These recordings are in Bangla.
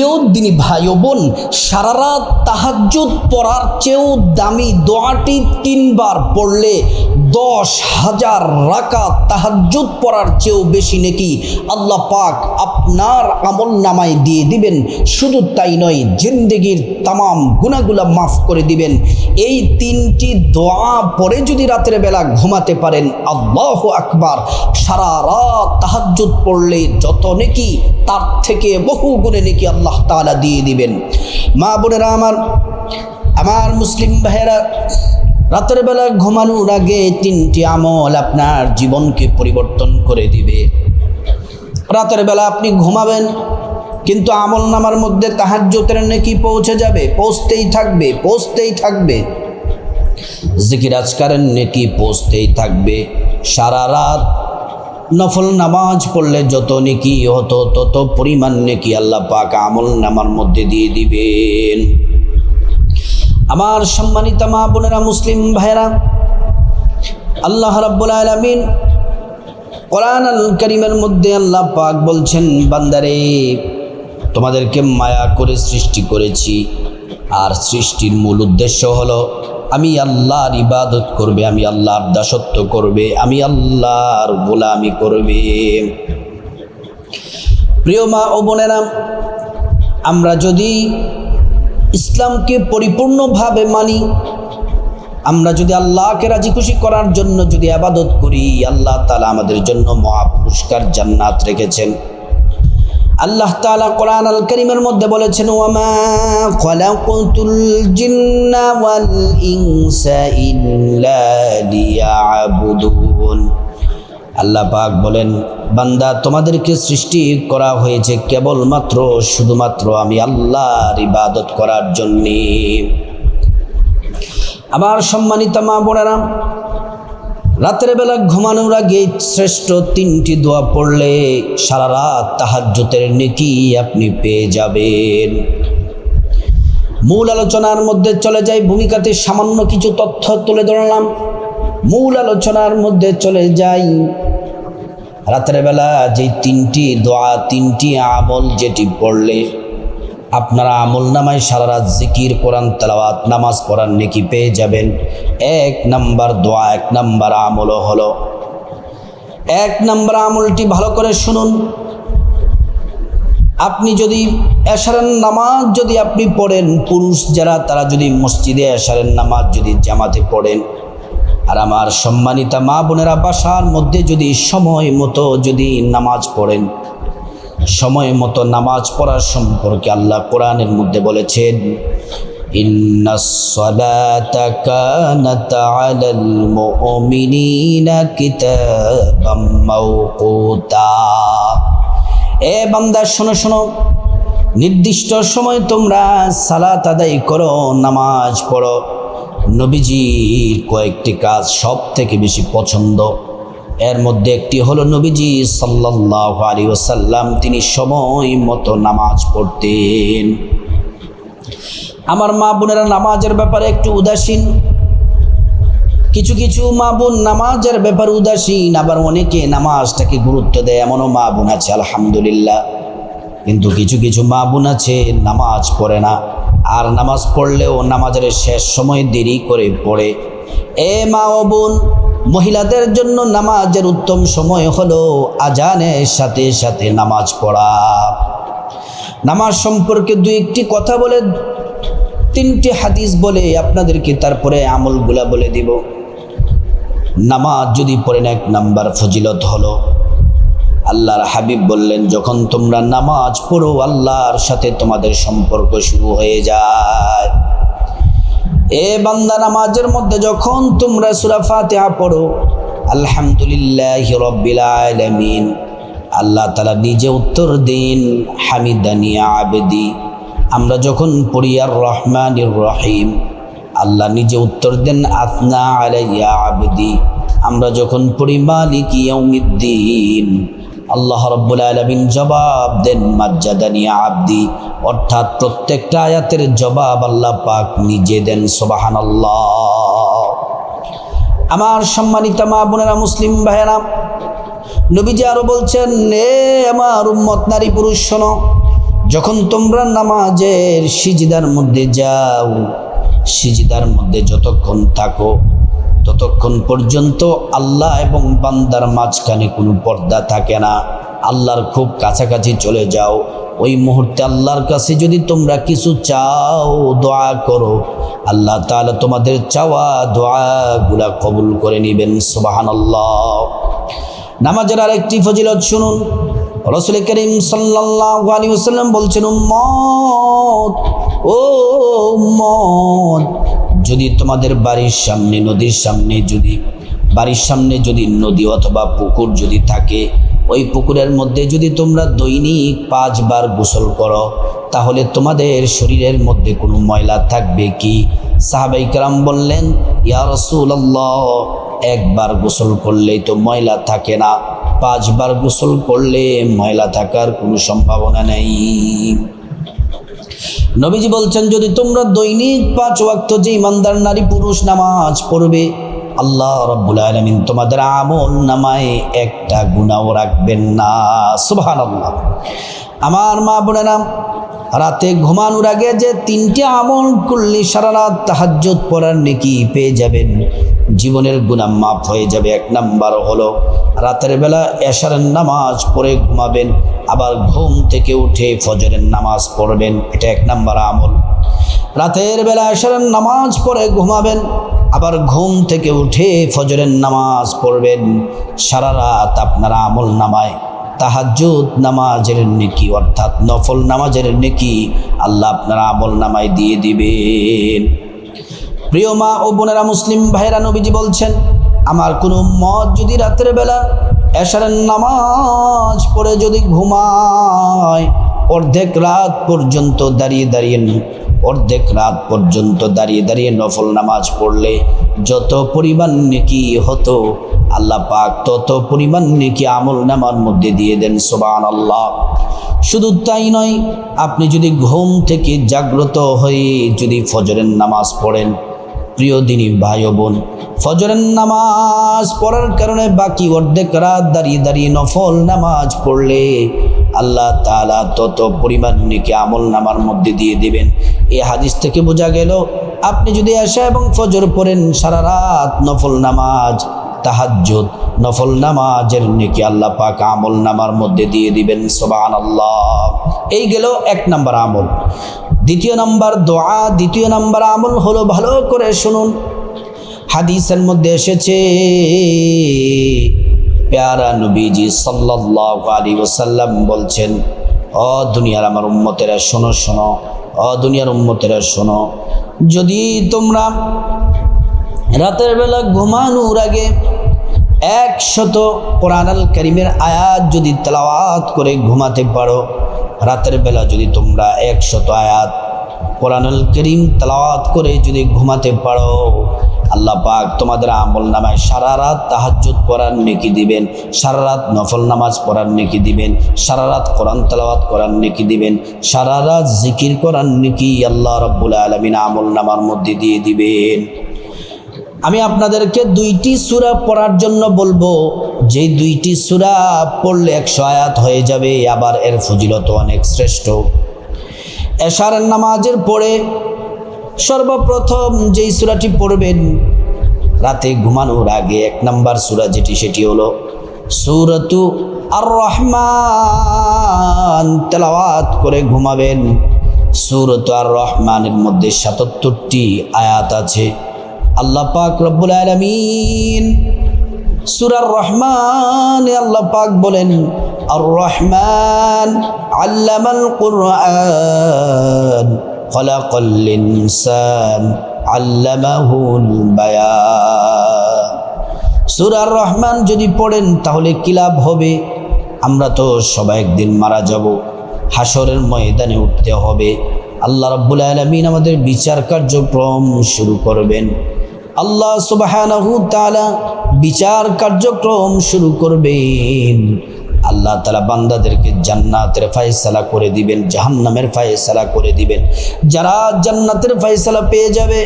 প্রিয় দিনী ভাই ও বোন সারা রাত তাহাজ্জুদ পড়ার চেয়েও দামি দোয়াটি তিনবার পড়লে দশ হাজার রাকাত তাহাজ্জুদ পড়ার চেয়েও বেশি নাকি আল্লাহ পাক আপনার আমল নামায় দিয়ে দিবেন। শুধু তাই নয়, জিন্দেগির তামাম গুণাগুলা মাফ করে দিবেন। এই তিনটি দোয়া পরে যদি রাতের বেলা ঘুমাতে পারেন, আল্লাহ আকবার। সারা রাত তাহাজ্জুদ পড়লে যত নাকি, তার থেকে বহু গুণে নাকি আল্লাহ তালা দিয়ে দিবেন। মা বোনেরা আমার আমার মুসলিম ভাইয়েরা রাতের বেলা ঘুমানোর আগে তিনটি আমল আপনার জীবনকে পরিবর্তন করে দিবে। রাতের বেলা আপনি ঘুমাবেন, কিন্তু আমল নামার মধ্যে তাহাজ্জতের নাকি পৌঁছে যাবে, পৌঁছতেই থাকবে পৌঁছতেই থাকবে। জিকির আজকারের নেকি পৌঁছতেই থাকবে। সারা রাত নফল নামাজ পড়লে যত নেকি হতো তত পরিমাণ নেকি আল্লাহ পাক আমল নামার মধ্যে দিয়ে দিবেন। আমার সম্মানিত মা বোনেরা মুসলিম ভাইরা আল্লাহ রাব্বুল আলামিন কোরআন আল করিমের মধ্যে আল্লাহ পাক বলছেন, বান্দারে, তোমাদেরকে মায়া করে সৃষ্টি করেছি। আর সৃষ্টির মূল উদ্দেশ্য হলো, আমি আল্লাহর ইবাদত করবে, আমি আল্লাহর দাসত্ব করবে, আমি আল্লাহর গোলামি করবে। প্রিয় মা ও বোনেরা, আমরা যদি ইসলামকে পরিপূর্ণভাবে মানি। আমরা যদি আল্লাহকে রাজি খুশি করার জন্য যদি আবাদত করি, আল্লাহ তালা আমাদের জন্য মহা পুরস্কার জান্নাত রেখেছেন। আল্লাহ তাআলা কোরআন আল করিমের মধ্যে বলেছেন, ওয়ামা ইনসা ইল্লা আল্লাহ পাক বলেন, বান্দা, তোমাদেরকে সৃষ্টি করা হয়েছে কেবলমাত্র, শুধুমাত্র আমি আল্লাহর ইবাদত করার জন্যে। আমার সম্মানিত মা বোনেরা, রাতের বেলা ঘুমানোর আগে শ্রেষ্ঠ তিনটি দোয়া পড়লে সারা রাত তাহাজ্জুতের নেকি আপনি পেয়ে যাবেন। মূল আলোচনার মধ্যে চলে যাই, ভূমিকাতে সামান্য কিছু তথ্য তুলে ধরলাম। মূল আলোচনার মধ্যে চলে যাই রাতের বেলা যে তিনটি দোয়া, তিনটি আমল যেটি পড়লে আপনারা আমল নামায় সারা রাত জিকির, কোরআন, তেলাওয়াত, নামাজ পড়ার নেকি পেয়ে যাবেন। এক নাম্বার দোয়া, এক নাম্বার আমলও হলো। এক নাম্বার আমলটি ভালো করে শুনুন। আপনি যদি এশারের নামাজ যদি আপনি পড়েন, পুরুষ যারা, তারা যদি মসজিদে এশারের নামাজ যদি জামাতে পড়েন আর আমার সম্মানিতা মা বোনেরা, বাসার মধ্যে যদি সময় মতো যদি নামাজ পড়েন, সময় মতো নামাজ পড়ার সম্পর্কে আল্লাহ কোরআনের মধ্যে বলেছেন এ শোনো শোনো, নির্দিষ্ট সময় তোমরা সালাত আদায় করো, নামাজ পড়ো। নবীজির কয়েকটি কাজ সব থেকে বেশি পছন্দ। এর মধ্যে একটি হলো নবীজি সাল্লাহ আলী ওসাল্লাম তিনি সময় মতো নামাজ পড়তেন। আমার মা বোনেরা নামাজের ব্যাপারে একটু উদাসীন। কিছু কিছু মা বোন নামাজের ব্যাপারে উদাসীন, আবার অনেকে নামাজটাকে গুরুত্ব দেয়, এমনও মা বোন আছে, আলহামদুলিল্লাহ। কিন্তু কিছু কিছু মা বোন আছে, নামাজ পড়ে না। আর নামাজ পড়লেও নামাজের শেষ সময় দেরি করে পড়ে। এ মা ও বোন, মহিলাদের জন্য নামাজের উত্তম সময় হলো আজানের সাথে সাথে নামাজ পড়া। নামাজ সম্পর্কে দু একটি কথা বলে, তিনটি হাদিস বলে আপনাদেরকে তারপরে আমলগুলা বলে দিব। নামাজ যদি পড়েন এক নাম্বার ফজিলত হলো। আল্লাহর হাবিব বললেন, যখন তোমরা নামাজ পড়ো, আল্লাহর সাথে তোমাদের সম্পর্ক শুরু হয়ে যায়। এ বান্দা নামাজের মধ্যে যখন তোমরা সুরা ফাতিহা পড়ো, আলহামদুলিল্লাহ রব্বিল আল্লাহ তালা নিজে উত্তর দিন, হামিদানি আবেদি। আমরা যখন পড়ি, আর রহমানির রহিম আল্লাহ নিজে উত্তর দেন আফনা আলাইয়া আবেদি আমরা যখন পড়ি, মালিক ইয়াউমিদ্দিন আল্লাহ রব্বুল আলমিন জবাব দেন, মাজ্জাদানি আব্দি। অর্থাৎ প্রত্যেকটা আয়াতের জবাব আল্লাহ পাক নিজে দেন সোবাহান আল্লাহ আমার সম্মানিত মা বোনেরা, মুসলিম ভাইয়েরা, নবীজি আরও বলছেন এ আমার উম্মত নারী পুরুষ, শোনো, যখন তোমরা নামাজের সিজিদার মধ্যে যাও, সিজিদার মধ্যে যতক্ষণ থাকো ততক্ষণ পর্যন্ত আল্লাহ এবং বান্দার মাঝখানে কোনো পর্দা থাকে না। আল্লাহর খুব কাছাকাছি চলে যাও। ওই মুহূর্তে আল্লাহর কাছে যদি তোমরা কিছু চাও, দোয়া করো। আল্লাহ তাহলে তোমাদের চাওয়া দোয়াগুলা কবুল করে নেবেন সুবাহান আল্লাহ নামাজের আর একটি ফজিলত শুনুন। রসুল করিম সাল্লাহ আলী ওসাল্লাম বলছেন মত ও মত যদি তোমাদের বাড়ির সামনে, নদীর সামনে যদি, বাড়ির সামনে যদি নদী অথবা পুকুর যদি থাকে, ওই পুকুরের মধ্যে যদি তোমরা দৈনিক পাঁচবার গোসল করো, তাহলে তোমাদের শরীরের মধ্যে কোনো ময়লা থাকবে কি? সাহাবাই কালাম বললেন, ইয়া রসুল্লাহ একবার গোসল করলেই তো ময়লা থাকে না। পাঁচবার গোসল করলে ময়লা থাকার কোনো সম্ভাবনা নেই। নবীজি বলছেন, যদি তোমরা দৈনিক পাঁচ ওয়াক্ত যে ইমানদার নারী পুরুষ নামাজ পড়বে, আল্লাহ রব্বুল আলমিন তোমাদের আমল নামায় একটা গুণাও রাখবেন না। সুবাহ আমার মা বোনেরা রাতে ঘুমানোর আগে যে তিনটে আমল করলে সারা রাত তাহাজ্জত পড়ার নেকি পেয়ে যাবেন। জীবনের গুণা মাফ হয়ে যাবে, এক নাম্বার হলো রাতের বেলা এশারের নামাজ পড়ে ঘুমাবেন, আবার ঘুম থেকে উঠে ফজরের নামাজ পড়বেন, এটা এক নাম্বার আমল। রাতের বেলা এশারের নামাজ পড়ে ঘুমাবেন, আবার ঘুম থেকে উঠে ফজরের নামাজ পড়বেন, সারা রাত আপনার আমল নামায়। তাহাজ্জুদ নামাজের নেকি, অর্থাৎ নফল নামাজের নেকি আল্লাহ আপনার আমল নামায় দিয়ে দিবেন। প্রিয় মা ও বোনেরা মুসলিম ভাইরা নবীজি বলছেন, আমার কোনো মত যদি রাতের বেলা এশারের নামাজ পড়ে যদি ঘুমায়, অর্ধেক রাত পর্যন্ত দাঁড়িয়ে দাঁড়িয়ে অর্ধেক রাত পর্যন্ত দাঁড়িয়ে দাঁড়িয়ে নফল নামাজ পড়লে যত পরিমাণ নেকি হতো, আল্লাহ পাক তত পরিমাণ নেকি আমল নামার মধ্যে দিয়ে দেন সোবান আল্লাহ শুধু তাই নয়, আপনি যদি ঘুম থেকে জাগ্রত হয়ে যদি ফজরের নামাজ পড়েন, প্রিয় দিনী ভাই বোন ফজরের নামাজ পড়ার কারণে বাকি অর্ধেক রাত দাঁড়িয়ে দাঁড়িয়ে নফল নামাজ পড়লে আল্লাহ তালা তত পরিমাণ নিকে আমল নামার মধ্যে দিয়ে দেবেন। এই হাদিস থেকে বোঝা গেল, আপনি যদি আসা এবং ফজর পড়েন সারা রাত নফল নামাজ, তাহাজ্জুদ, নফল নামাজের নেকি আল্লাহ পাক আমল নামার মধ্যে দিয়ে দিবেন সোবান আল্লাহ এই গেল এক নাম্বার আমল। দ্বিতীয় নাম্বার দোয়া, দ্বিতীয় নাম্বার আমল হলো ভালো করে শুনুন। হাদিসের মধ্যে এসেছে প্যারা নবীজি সাল্লাল্লাহু আলাইহি ওয়াসাল্লাম বলছেন অ দুনিয়ার আমার উম্মতেরা, শোনো শোনো অ দুনিয়ার উম্মতেরা, শোনো, যদি তোমরা রাতের বেলা ঘুমানোর আগে একশত কোরআনাল করিমের আয়াত যদি তেলাওয়াত করে ঘুমাতে পারো, রাতের বেলা যদি তোমরা একশত আয়াত কোরআনুল করিম তেলাওয়াত করে যদি ঘুমাতে পারো আল্লাহ পাক তোমাদের আমল নামায় সারা রাত তাহাজ্জুদ পড়ার নেকি দিবেন, সারা রাত নফল নামাজ পড়ার নেকি দিবেন, সারা রাত কোরআন তেলাওয়াত করার নেকি দিবেন, সারা রাত জিকির করার নেকি আল্লাহ রব্বুল আলমিন আমল নামার মধ্যে দিয়ে দিবেন। আমি আপনাদেরকে দুইটি সুরা পড়ার জন্য বলব, যে দুইটি সুরা পড়লে একশো আয়াত হয়ে যাবে, আবার এর ফজিলত অনেক শ্রেষ্ঠ। এশারের নামাজের পরে সর্বপ্রথম যেই সুরাটি পড়বেন, রাতে ঘুমানোর আগে এক নাম্বার সুরা যেটি, সেটি হলো সুরতু আর রহমান তেলাওয়াত করে ঘুমাবেন। সুরত আর রহমানের মধ্যে সাতাত্তরটি আয়াত আছে। আল্লাহ পাক রব্বুল আলমিন সুরার রহমান আল্লাহ পাক বলেন আর রহমান আল্লামাল কুরআন। খলাকাল ইনসান আল্লামাহুল বায়ান। সুরার রহমান যদি পড়েন, তাহলে কি লাভ হবে? আমরা তো সবাই একদিন মারা যাব। হাসরের ময়দানে উঠতে হবে। আল্লাহ রব্বুল আলমিন আমাদের বিচার কার্যক্রম শুরু করবেন। আল্লাহ তাআলা বিচার কার্যক্রম শুরু করবেন। আল্লাহ তালা বান্দাদেরকে জান্নাতের ফায়সালা করে দিবেন, জাহান্নামের ফায়সালা করে দিবেন। যারা জান্নাতের ফায়সালা পেয়ে যাবে,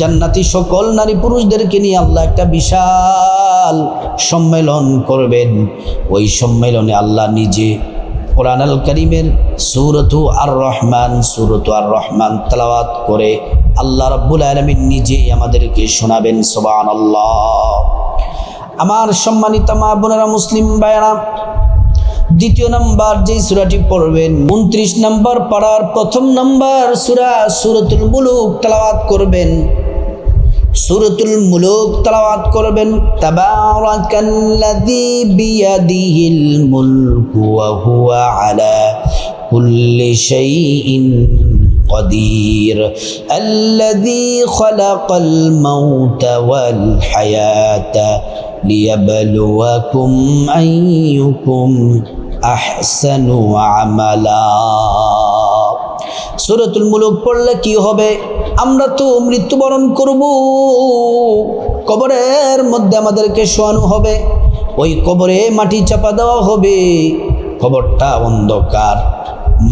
জান্নাতি সকল নারী পুরুষদেরকে নিয়ে আল্লাহ একটা বিশাল সম্মেলন করবেন। ওই সম্মেলনে আল্লাহ নিজে কোরআন আল করিমের সুরতু আর রহমান সুরতু আর রহমান তালাওয়াত করে আল্লাহ রব্বুল আলমিন নিজেই আমাদেরকে শোনাবেন সোবান আল্লাহ আমার সম্মানিত মা বোনেরা, মুসলিম ভাইয়েরা দ্বিতীয় নাম্বার যে সুরাটি পড়বেন উনত্রিশ নাম্বার পাড়ার প্রথম নাম্বার সুরা সুরতুল মুলুক তালাওয়াত করবেন সুরতুল মুলুক তালাওয়াত করবেন তাবারাকাল্লাযী বিয়াদিহিল মুলকু ওয়া হুয়া আলা কুল্লি শাইইন قدير الذي خلق الموت والحياة ليبلوكم أيكم أحسن عملا সুরতুল মুলুক পড়লে কি হবে আমরা তো মৃত্যুবরণ করব কবরের মধ্যে আমাদেরকে শোয়ানো হবে ওই কবরে মাটি চাপা দেওয়া হবে কবরটা অন্ধকার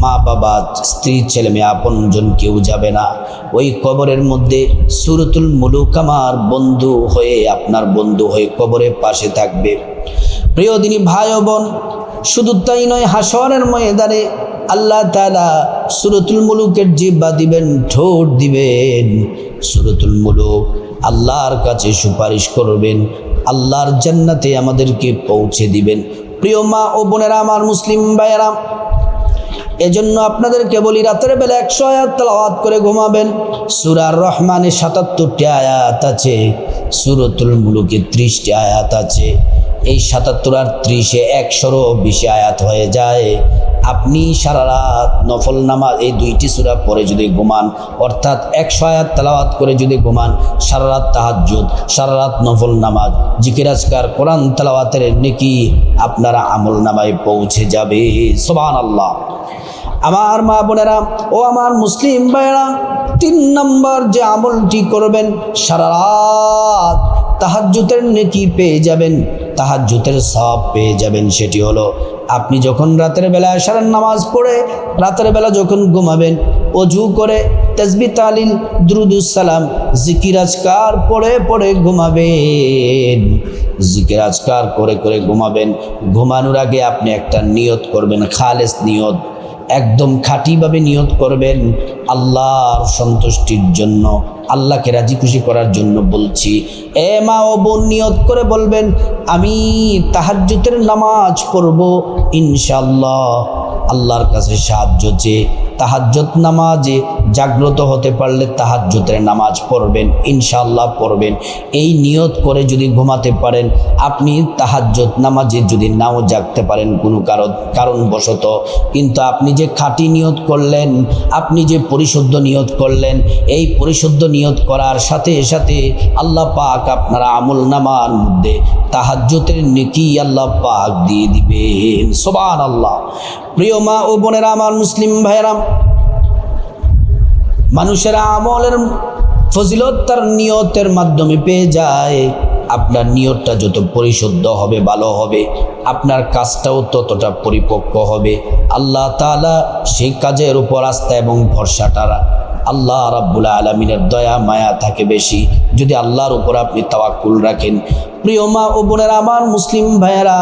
মা বাবা, স্ত্রী, ছেলে মেয়ে, আপনজন কেউ যাবে না। ওই কবরের মধ্যে সুরতুল মুলুক আমার বন্ধু হয়ে আপনার বন্ধু হয়ে কবরের পাশে থাকবে। প্রিয় দিনী ভাই বোন, শুধু তাই নয়, হাসরের ময়দানে আল্লাহ তালা সুরতুল মুলুকের জিব্বা দিবেন, ঠোঁট দিবেন। সুরতুল মুলুক আল্লাহর কাছে সুপারিশ করবেন, আল্লাহর জান্নাতে আমাদেরকে পৌঁছে দিবেন। প্রিয় মা ও বোনেরা, আমার মুসলিম ভাইয়েরা এজন্য আপনাদেরকে বলি, রাতের বেলা একশো আয়াত তালাওয়াত করে ঘুমাবেন। সুরার রহমানের সাতাত্তরটি আয়াত আছে, সুরতুল মুলুকে ত্রিশটি আয়াত আছে। এই সাতাত্তর আর ত্রিশে একশোরও বেশি আয়াত হয়ে যায়। আপনি সারা রাত নফল নামাজ, এই দুইটি সুরা পরে যদি ঘুমান, অর্থাৎ একশো আয়াত তালাওয়াত করে যদি ঘুমান, সারা রাত তাহাজ্জুদ, সারা রাত নফল নামাজ জিকিরাজকার কোরআন তালাওয়াতের নেকি আপনারা আমল নামায় পৌঁছে যাবে। সোবান আল্লাহ আমার মা বোনেরা, ও আমার মুসলিম ভাইয়েরা, তিন নম্বর যে আমলটি করবেন, সারা রাত তাহাজ্জুতের নেকি পেয়ে যাবেন, তাহাজ্জুতের সব পেয়ে যাবেন, সেটি হলো আপনি যখন রাতের বেলা সারার নামাজ পড়ে, রাতের বেলা যখন ঘুমাবেন, অজু করে তসবি তালিল দ্রুদুসালাম জিকিরাজকার পড়ে পড়ে ঘুমাবেন জিকিরাজকার করে করে ঘুমাবেন, ঘুমানোর আগে আপনি একটা নিয়ত করবেন, খালেস নিয়ত। একদম খাঁটিভাবে নিয়ত করবেন আল্লাহর সন্তুষ্টির জন্য, আল্লাহকে রাজি খুশি করার জন্য বলছি। এ মা ও বোন নিয়ত করে বলবেন, আমি তাহাজ্যতের নামাজ পড়ব ইনশাল্লাহ আল্লাহর কাছে সাহায্য চেয়ে তাহাজ্জত নামাজে জাগ্রত হতে পারলে তাহাজ্জতের নামাজ পড়বেন ইনশাল্লাহ পড়বেন। এই নিয়ত করে যদি ঘুমাতে পারেন, আপনি তাহাজ্জত নামাজে যদি নাও জাগতে পারেন কোনো কারণ কারণবশত। কিন্তু আপনি যে খাঁটি নিয়ত করলেন, আপনি যে পরিশুদ্ধ নিয়ত করলেন, এই পরিশুদ্ধ নিয়ত করার সাথে সাথে আল্লাহ পাক আপনারা আমল নামার মধ্যে তাহাজ্জতের নেকি আল্লাহ পাক দিয়ে দিবেন। সোবান আল্লাহ প্রিয় মা ও বোনেরা, আমার মুসলিম ভাইয়েরা মানুষের আমলের ফজিলত তার নিয়তের মাধ্যমে পেয়ে যায়। আপনার নিয়তটা যত পরিশুদ্ধ হবে, ভালো হবে, আপনার কাজটাও ততটা পরিপক্ক হবে। আল্লাহ তালা সেই কাজের উপর আস্থা এবং ভরসাটা আল্লাহ রাব্বুল আলমিনের দয়া, মায়া থাকে বেশি। যদি আল্লাহর উপর আপনি তাওয়াক্কুল রাখেন, প্রিয় মা ও বোনের, আমার মুসলিম ভাইয়েরা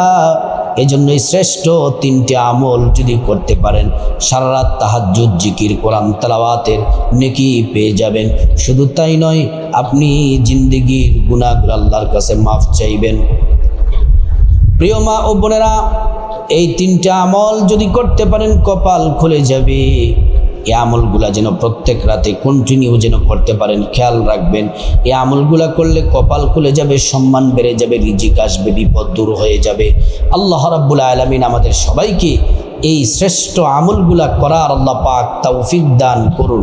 এই জন্যই শ্রেষ্ঠ তিনটি আমল যদি করতে পারেন সারা রাত তাহাজুদ জিকির, কোরআন, তালাওয়াতের নেকি পেয়ে যাবেন। শুধু তাই নয়, আপনি জিন্দিগির গুণাগুলো আল্লাহর কাছে মাফ চাইবেন। প্রিয় মা ও বোনেরা, এই তিনটা আমল যদি করতে পারেন, কপাল খুলে যাবে। এই আমলগুলা যেন প্রত্যেক রাতে কন্টিনিউ যেন করতে পারেন, খেয়াল রাখবেন। এ আমলগুলা করলে কপাল খুলে যাবে, সম্মান বেড়ে যাবে, রিজিক আসবে, বিপদ দূর হয়ে যাবে। আল্লাহ রাব্বুল আলমিন আমাদের সবাইকে এই শ্রেষ্ঠ আমলগুলা করার আল্লাহ পাক তৌফিক দান করুন।